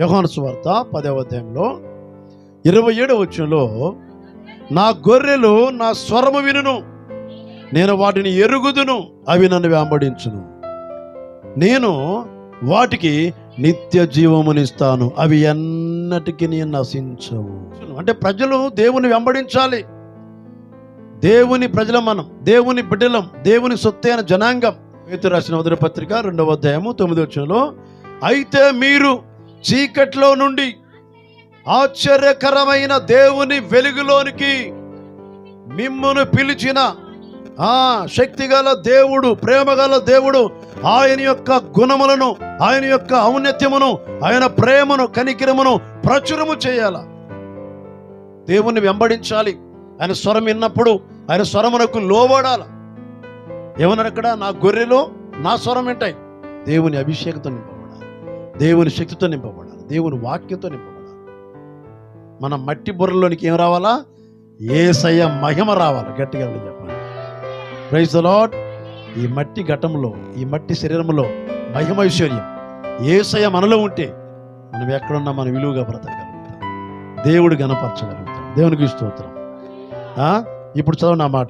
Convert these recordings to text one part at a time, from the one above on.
యోహాను సువార్త పదవ అధ్యాయంలో ఇరవై ఏడవ వచ్చంలో నా గొర్రెలు నా స్వరము వినును నేను వాటిని ఎరుగుదును అవి నన్ను వెంబడించును. నేను వాటికి నిత్య జీవమునిస్తాను అవి ఎన్నటికి నేను నశించవు. అంటే ప్రజలు దేవుని వెంబడించాలి. దేవుని ప్రజల మనం దేవుని బిడ్డలం దేవుని సొత్తైన జనాంగం. పేతు రాసిన మొదటి పత్రిక రెండవ అధ్యాయము తొమ్మిది వచ్చంలో అయితే మీరు చీకట్లో నుండి ఆశ్చర్యకరమైన దేవుని వెలుగులోనికి మిమ్మును పిలిచిన ఆ శక్తిగల దేవుడు ప్రేమగల దేవుడు ఆయన యొక్క గుణములను ఆయన యొక్క ఔన్నత్యమును ఆయన ప్రేమను కనికిరమును ప్రచురము చేయాల. దేవుణ్ణి వెంబడించాలి. ఆయన స్వరం విన్నప్పుడు ఆయన స్వరమునకు లోబడాల. ఏమన్నారు అక్కడ? నా గొర్రెలు నా స్వరం వింటాయి. దేవుని అభిషేకతో నింపబడాలి. దేవుని శక్తితో నింపబడాలి. దేవుని వాక్యంతో నింపబడాలి మన మట్టి బుర్రలోనికి ఏం రావాలా? ఏసయ్య మహిమ రావాలి. గట్టిగా చెప్పాలి ప్రైజ్ లాడ్ ఈ మట్టి ఘటంలో ఈ మట్టి శరీరంలో మహిమ ఐశ్వర్యం. మనలో ఉంటే మనం ఎక్కడున్నా మనం విలువగా బ్రతకగలుగుతాం. దేవుడు గణపరచగలుగుతాం. దేవునికి స్తోత్రం. ఇప్పుడు చదవ నా మాట.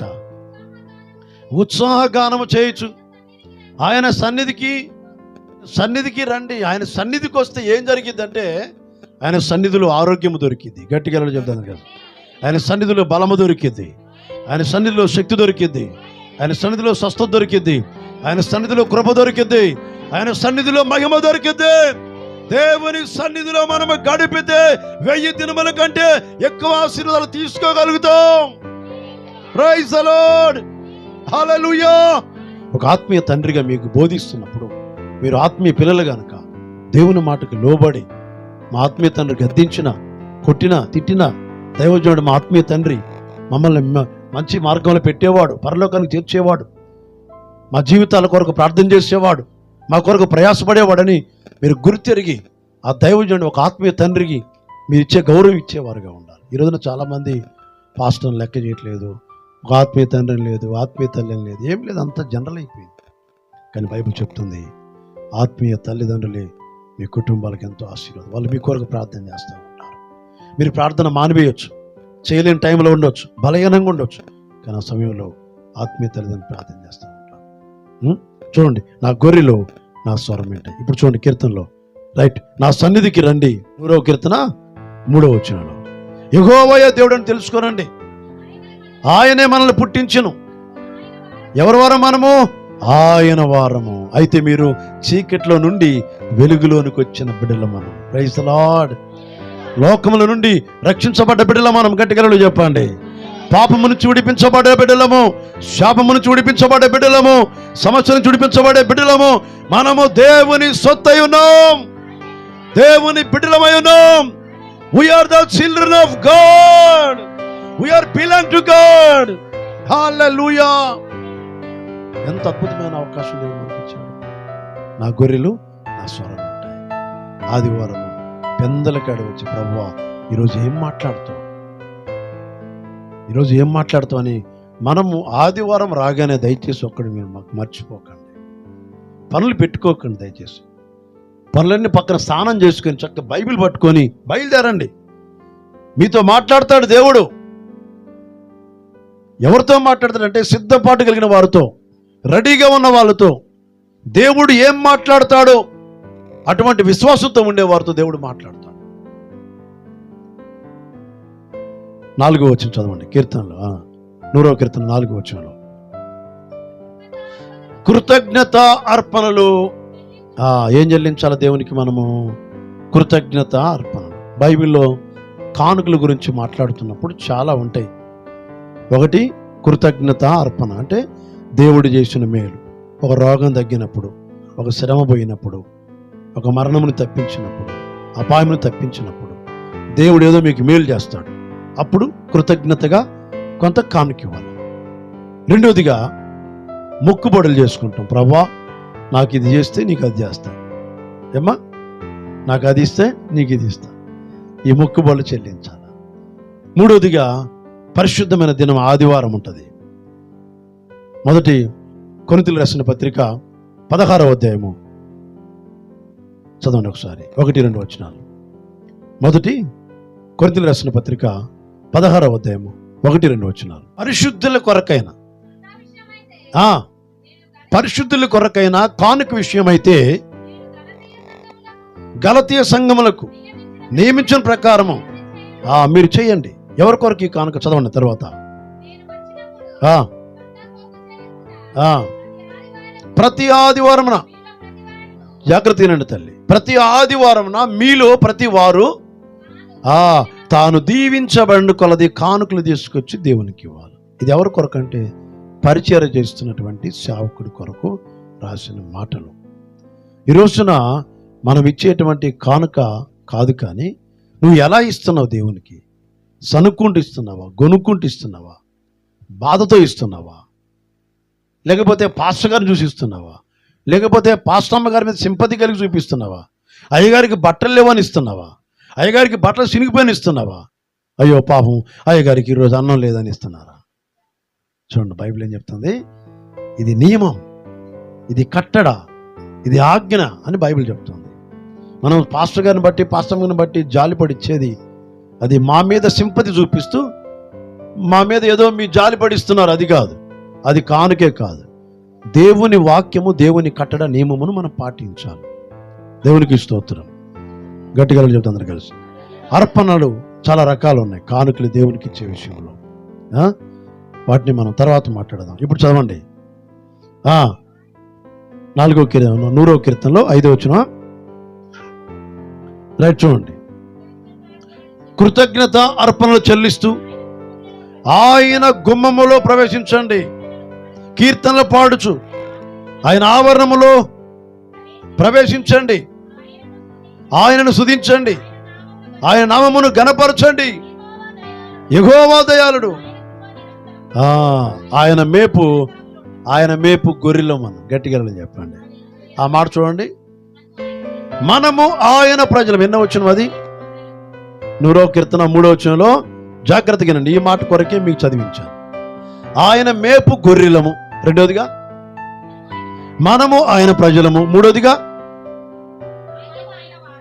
ఉత్సాహగానము చేయొచ్చు ఆయన సన్నిధికి సన్నిధికి రండి. ఆయన సన్నిధికి వస్తే ఏం జరిగిందంటే ఆయన సన్నిధిలో ఆరోగ్యము దొరికింది. గట్టిగా చెప్తాను కదా ఆయన సన్నిధిలో బలము దొరికింది. ఆయన సన్నిధిలో శక్తి దొరికింది. ఆయన సన్నిధిలో స్వస్థత దొరికింది. ఆయన సన్నిధిలో కృప దొరికింది. ఆయన సన్నిధిలో మహిమ దొరికింది. దేవుని సన్నిధిలో మనము గడిపితే వెయ్యి దినముల కంటే ఎక్కువ ఆశీర్వాదాలు తీసుకోగలుగుతాం. ప్రైజ్ అలాడ్ హల్లెలూయా ఒక ఆత్మీయ తండ్రిగా మీకు బోధిస్తున్నప్పుడు మీరు ఆత్మీయ పిల్లలు గనక దేవుని మాటకు లోబడి మా ఆత్మీయ తండ్రి గద్దించిన కొట్టిన తిట్టిన దైవజనుడు మా ఆత్మీయ తండ్రి మమ్మల్ని మంచి మార్గంలో పెట్టేవాడు పరలోకానికి చేర్చేవాడు మా జీవితాల కొరకు ప్రార్థన చేసేవాడు మా కొరకు ప్రయాసపడేవాడని మీరు గుర్తెరిగి ఆ దైవజనుడు ఒక ఆత్మీయ తండ్రికి మీరు ఇచ్చే గౌరవం ఇచ్చేవారుగా ఉండాలి. ఈ రోజున చాలామంది పాస్టర్ని లెక్క చేయట్లేదు ఒక ఆత్మీయ తండ్రి లేదు ఆత్మీయ తల్లిని లేదు ఏం లేదు అంత జనరల్ అయిపోయింది. కానీ బైబిల్ చెప్తుంది ఆత్మీయ తల్లిదండ్రులే మీ కుటుంబాలకు ఎంతో ఆశీర్వాదం. వాళ్ళు మీ కొరకు ప్రార్థన చేస్తూ ఉంటారు మీరు ప్రార్థన మానివేయచ్చు. చేయలేని టైంలో ఉండొచ్చు. బలహీనంగా ఉండొచ్చు. కానీ ఆ సమయంలో ఆత్మీయ తల్లిదండ్రులు ప్రార్థన చేస్తూ ఉంటారు చూడండి నా గొర్రెలో నా స్వరం ఏంటాయి ఇప్పుడు చూడండి కీర్తనలో. రైట్ నా సన్నిధికి రండి. మూడవ కీర్తన మూడవ వచ్చినలో ఎగోవయ దేవుడు అని తెలుసుకోనండి. ఆయనే మనల్ని పుట్టించను. ఎవరి వారం మనము? ఆయన వారము. అయితే మీరు చీకట్లో నుండి వెలుగులోనికి వచ్చిన బిడ్డల మనం. ప్రైజ్ లాడ్ లోకముల నుండి రక్షించబడ్డ బిడ్డల మనం. గట్టిగలలు చెప్పండి. పాపము నుంచి విడిపించబడే బిడ్డలము శాపము నుంచి విడిపించబడే బిడ్డలము సమస్య నుంచి విడిపించబడే బిడ్డలము మనము దేవుని సొత్తై ఉన్నాం. దేవుని బిడ్డలమై ఉన్నాం. We are the children of God we are belong to God hallelujah ఎంత అద్భుతమైన అవకాశం దేవుడు మనకి ఇచ్చాడు. నా గొర్రెలు నా స్వరం ఉంటాయి. ఆదివారం పెందలకాడ వచ్చి ప్రభు ఈరోజు ఏం మాట్లాడుతావు? ఈరోజు ఏం మాట్లాడుతావు? అని మనము ఆదివారం రాగానే దయచేసి ఒక్కడు మీరు మాకు మర్చిపోకండి. పనులు పెట్టుకోకండి దయచేసి. పనులన్నీ పక్కన స్నానం చేసుకొని చక్కగా బైబిల్ పట్టుకొని బయలుదేరండి. మీతో మాట్లాడతాడు దేవుడు. ఎవరితో మాట్లాడతాడంటే సిద్ధపాటు కలిగిన వారితో. రెడీగా ఉన్న వాళ్ళతో దేవుడు ఏం మాట్లాడతాడో అటువంటి విశ్వాసంతో ఉండేవారితో దేవుడు మాట్లాడతాడు. నాలుగో వచ్చిన చదవండి. కీర్తనలో నూరో నూరవ కీర్తన నాలుగో వచ్చినలో కృతజ్ఞత అర్పణలు. ఆ, ఏం చెల్లించాలి దేవునికి మనము? కృతజ్ఞత అర్పణలు. బైబిల్లో కానుకల గురించి మాట్లాడుతున్నప్పుడు చాలా ఉంటాయి. ఒకటి కృతజ్ఞత అర్పణ. అంటే దేవుడు చేసిన మేలు. ఒక రోగం తగ్గినప్పుడు ఒక శ్రమ పోయినప్పుడు ఒక మరణమును తప్పించినప్పుడు అపాయమును తప్పించినప్పుడు దేవుడు ఏదో మీకు మేలు చేస్తాడు. అప్పుడు కృతజ్ఞతగా కొంత కానుక ఇవ్వాలి. రెండవదిగా మొక్కుబడులు చేసుకుంటాం. ప్రభా నాకు ఇది చేస్తే నీకు అది చేస్తా. ఏమ్మా? నాకు అది ఇస్తే నీకు ఇది ఇస్తా. ఈ మొక్కుబడులు చెల్లించాలి. మూడవదిగా పరిశుద్ధమైన దినం ఆదివారం ఉంటుంది. మొదటి కొనుతులు రాసిన పత్రిక పదహారవ అధ్యాయము. చదవండి ఒకసారి. ఒకటి రెండు వచనాలు. మొదటి కొరితలు రాసిన పత్రిక పదహారవ అధ్యాయము. ఒకటి రెండు వచ్చినాలు పరిశుద్ధుల కొరకైన. పరిశుద్ధుల కొరకైన కానుక విషయమైతే గలతీయ సంఘములకు నియమించిన ప్రకారము. మీరు చేయండి. ఎవరి కొరకు ఈ కానుక? చదవండి తర్వాత. ప్రతి ఆదివారమున జాగ్రత్త వినండి తల్లి. ప్రతి ఆదివారమున మీలో ప్రతి వారు ఆ తాను దీవించబడిన కొలది కానుకలు తీసుకొచ్చి దేవునికి ఇవ్వాలి. ఇది ఎవరి కొరకు అంటే పరిచయం చేస్తున్నటువంటి సేవకుడి కొరకు రాసిన మాటలు. ఈ రోజున మనం ఇచ్చేటువంటి కానుక కాదు కానీ నువ్వు ఎలా ఇస్తున్నావు దేవునికి? సనుక్కుంటూ ఇస్తున్నావా? గొనుక్కుంటూ ఇస్తున్నావా? బాధతో ఇస్తున్నావా? లేకపోతే పాస్టర్ గారిని చూసి ఇస్తున్నావా? లేకపోతే పాస్టమ్మ గారి మీద సింపతి కలిగి చూపిస్తున్నావా? అయ్యగారికి బట్టలు లేవని ఇస్తున్నావా? అయ్యగారికి బట్టలు చినిగిపోయిన ఇస్తున్నావా? అయ్యో పాపం అయ్యగారికి ఈరోజు అన్నం లేదని ఇస్తున్నారా? చూడండి బైబిల్ ఏం చెప్తుంది? ఇది నియమం ఇది కట్టడ ఇది ఆజ్ఞ అని బైబిల్ చెప్తుంది. మనం పాస్టర్ గారిని బట్టి పాస్టర్ గారిని బట్టి జాలిపడి ఇచ్చేది అది మా మీద సింపతి చూపిస్తూ మా మీద ఏదో మీ జాలిపడిస్తున్నారు అది కాదు. అది కానుకే కాదు. దేవుని వాక్యము దేవుని కట్టడ నియమమును మనం పాటించాలి. దేవునికి స్తోత్రం. గట్టిగా చెప్తా అందరూ కలిసి. అర్పణలు చాలా రకాలు ఉన్నాయి. కానుకలు దేవునికి ఇచ్చే విషయంలో. వాటిని మనం తర్వాత మాట్లాడదాం. ఇప్పుడు చదవండి. నాలుగో కీర్తన నూరో కీర్తనలో ఐదో వచ్చిన రైట్ చూడండి. కృతజ్ఞత అర్పణలు చెల్లిస్తూ ఆయన గుమ్మములో ప్రవేశించండి. కీర్తనలు పాడుచు. ఆయన ఆవరణములో ప్రవేశించండి. ఆయనను సుధించండి ఆయన నామమును గణపరచండి యెహోవా దయాళుడు. ఆయన మేపు ఆయన మేపు గొర్రెలో మనం గట్టిగా చెప్పండి. ఆ మాట చూడండి. మనము ఆయన ప్రజలు. ఎన్న వచ్చిన అది? నూరో కీర్తన మూడో వచ్చినలో జాగ్రత్తగా ఈ మాట కొరకే మీకు చదివించాను. ఆయన మేపు గొర్రెలము. రెండోదిగా మనము ఆయన ప్రజలము. మూడోదిగా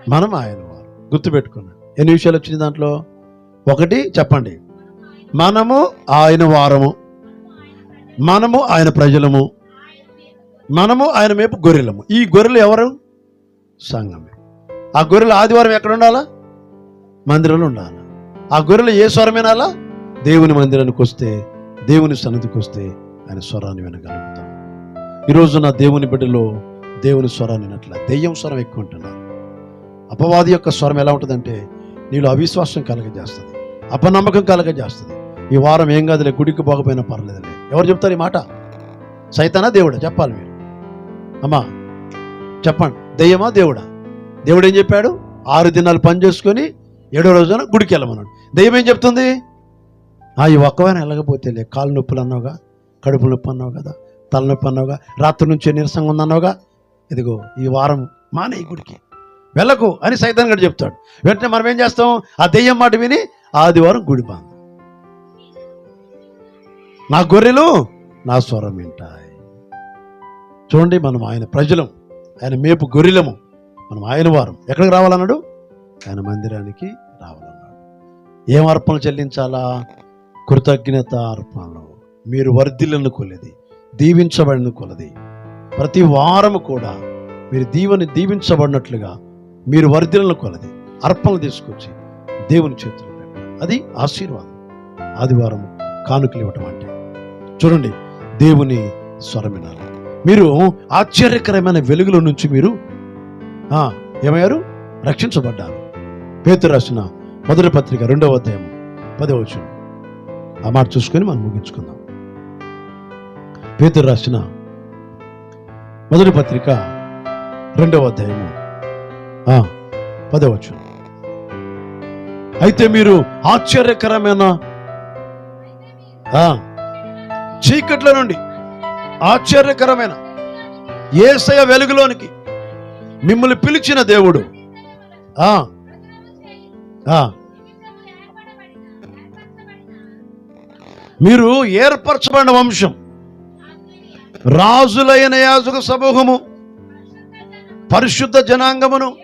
మనం ఆయన వారు. గుర్తుపెట్టుకున్నాడు ఎన్ని విషయాలు వచ్చింది దాంట్లో? ఒకటి చెప్పండి. మనము ఆయన వారము. మనము ఆయన ప్రజలము. మనము ఆయన మేపు గొర్రెలము. ఈ గొర్రెలు ఎవరు? సంఘమే. ఆ గొర్రెలు ఆదివారం ఎక్కడ ఉండాలా? మందిరంలో ఉండాలి? ఆ గొర్రెలు ఏ స్వరం వినాలా దేవుని మందిరానికి వస్తే దేవుని సన్నిధికి వస్తే ఆయన స్వరాన్ని వినగలుగుతాం. ఈరోజు నా దేవుని బిడ్డలో దేవుని స్వరాన్ని వినట్ల దెయ్యం స్వరం ఎక్కువ ఉంటున్నారు అపవాది యొక్క స్వరం ఎలా ఉంటుందంటే నీలో అవిశ్వాసం కలగజేస్తుంది అపనమ్మకం కలగజేస్తుంది. ఈ వారం ఏం కాదులే గుడికి పోకపోయినా పర్లేదులే. ఎవరు చెప్తారు ఈ మాట? సైతానా దేవుడా? చెప్పాలి మీరు. అమ్మా చెప్పండి దెయ్యమా దేవుడా? దేవుడు ఏం చెప్పాడు? ఆరు దినాలు పని చేసుకొని ఏడో రోజున గుడికి వెళ్ళమన్నాడు. దెయ్యం ఏం చెప్తుంది? ఈ ఒక్కవైనా వెళ్ళకపోతే లే కాలు నొప్పులు అన్నావుగా కడుపు నొప్పి అన్నావు కదా తలనొప్పి అన్నావుగా రాత్రి నుంచి నీరసంగా ఉందన్నావుగా? ఇదిగో ఈ వారం మానే గుడికి వెళ్ళకు అని సైతాన్ గడు చెప్తాడు. వెంటనే మనం ఏం చేస్తాం? ఆ దెయ్యం మాట విని ఆదివారం గుడి బాంద నా గొర్రెలు నా స్వరం వింటాయి. చూడండి మనం ఆయన ప్రజలం ఆయన మేపు గొర్రెలము. మనం ఆయన వారం. ఎక్కడికి రావాలన్నాడు? ఆయన మందిరానికి రావాలన్నాడు. ఏం అర్పణలు చెల్లించాలా? కృతజ్ఞత అర్పణలు మీరు వర్ధిల్లను కొలది దీవించబడిన కొలది. ప్రతి వారము కూడా మీరు దీవెని దీవించబడినట్లుగా మీరు వర్ధిలను కొలది అర్పణలు తీసుకొచ్చి దేవుని చేతులు అది ఆశీర్వాదం. ఆదివారం కానుకలు ఇవ్వటం అంటే. చూడండి దేవుని స్వరమినాలి. మీరు ఆశ్చర్యకరమైన వెలుగుల నుంచి మీరు ఆ, ఏమయ్యారు? రక్షించబడ్డారు. పేతురు రాసిన మొదటి పత్రిక రెండవ అధ్యాయం పదవచ్చు ఆ మాట చూసుకొని మనం ముగించుకుందాం. పేతురు రాసిన మొదటి పత్రిక రెండవ అధ్యాయము. ఆ, పదవచ్చు అయితే మీరు ఆశ్చర్యకరమైన ఆ, చీకట్ల నుండి ఆశ్చర్యకరమైన ఏసయ వెలుగులోనికి మిమ్మల్ని పిలిచిన దేవుడు. ఆ. మీరు ఏర్పరచబడిన వంశం. రాజులైన యాజక సమూహము పరిశుద్ధ జనాంగమును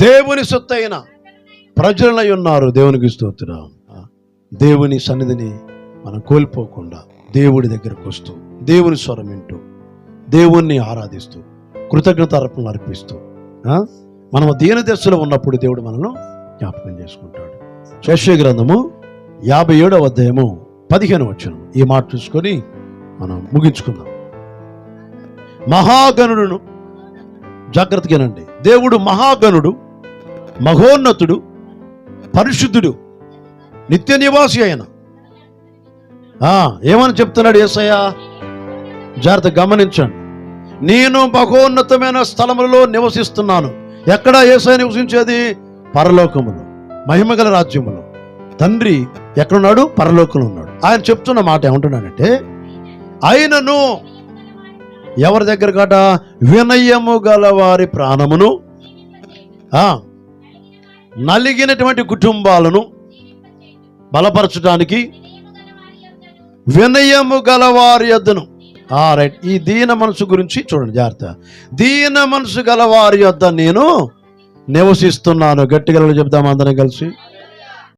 దేవుని సొత్తైన ప్రజలై ఉన్నారు. దేవునికి స్తోత్రం. దేవుని సన్నిధిని మనం కోల్పోకుండా దేవుడి దగ్గరకు వస్తూ దేవుని స్వరం వింటూ దేవుణ్ణి ఆరాధిస్తూ కృతజ్ఞత అర్పణలు అర్పిస్తూ మనం దీన దశలో ఉన్నప్పుడు దేవుడు మనను జ్ఞాపకం చేసుకుంటాడు. శేష గ్రంథము యాభై ఏడవ అధ్యాయము. పదిహేను వచ్చును ఈ మాట చూసుకొని మనం ముగించుకుందాం. మహాగణుడును జాగ్రత్తగానండి దేవుడు మహాగణుడు మహోన్నతుడు పరిశుద్ధుడు నిత్య నివాసి ఆయన ఆ, ఏమని చెప్తున్నాడు ఏసయ్య? జాగ్రత్త గమనించండి. నేను మహోన్నతమైన స్థలములలో నివసిస్తున్నాను. ఎక్కడ ఏసయ నివసించేది? పరలోకములో. మహిమగల రాజ్యములో. తండ్రి ఎక్కడున్నాడు? పరలోకంలో ఉన్నాడు. ఆయన చెప్తున్న మాట ఏమంటున్నానంటే ఆయనను ఎవరి దగ్గర కాట? వినయము గల వారి ప్రాణమును నలిగినటువంటి కుటుంబాలను బలపరచడానికి వినయము గల వారి యొద్దను. ఆ రైట్. ఈ దీన మనసు గురించి చూడండి జాగ్రత్త. దీన మనసు గల వారి యొద్ద నేను నివసిస్తున్నాను. గట్టిగా చెప్తాం అందరం కలిసి?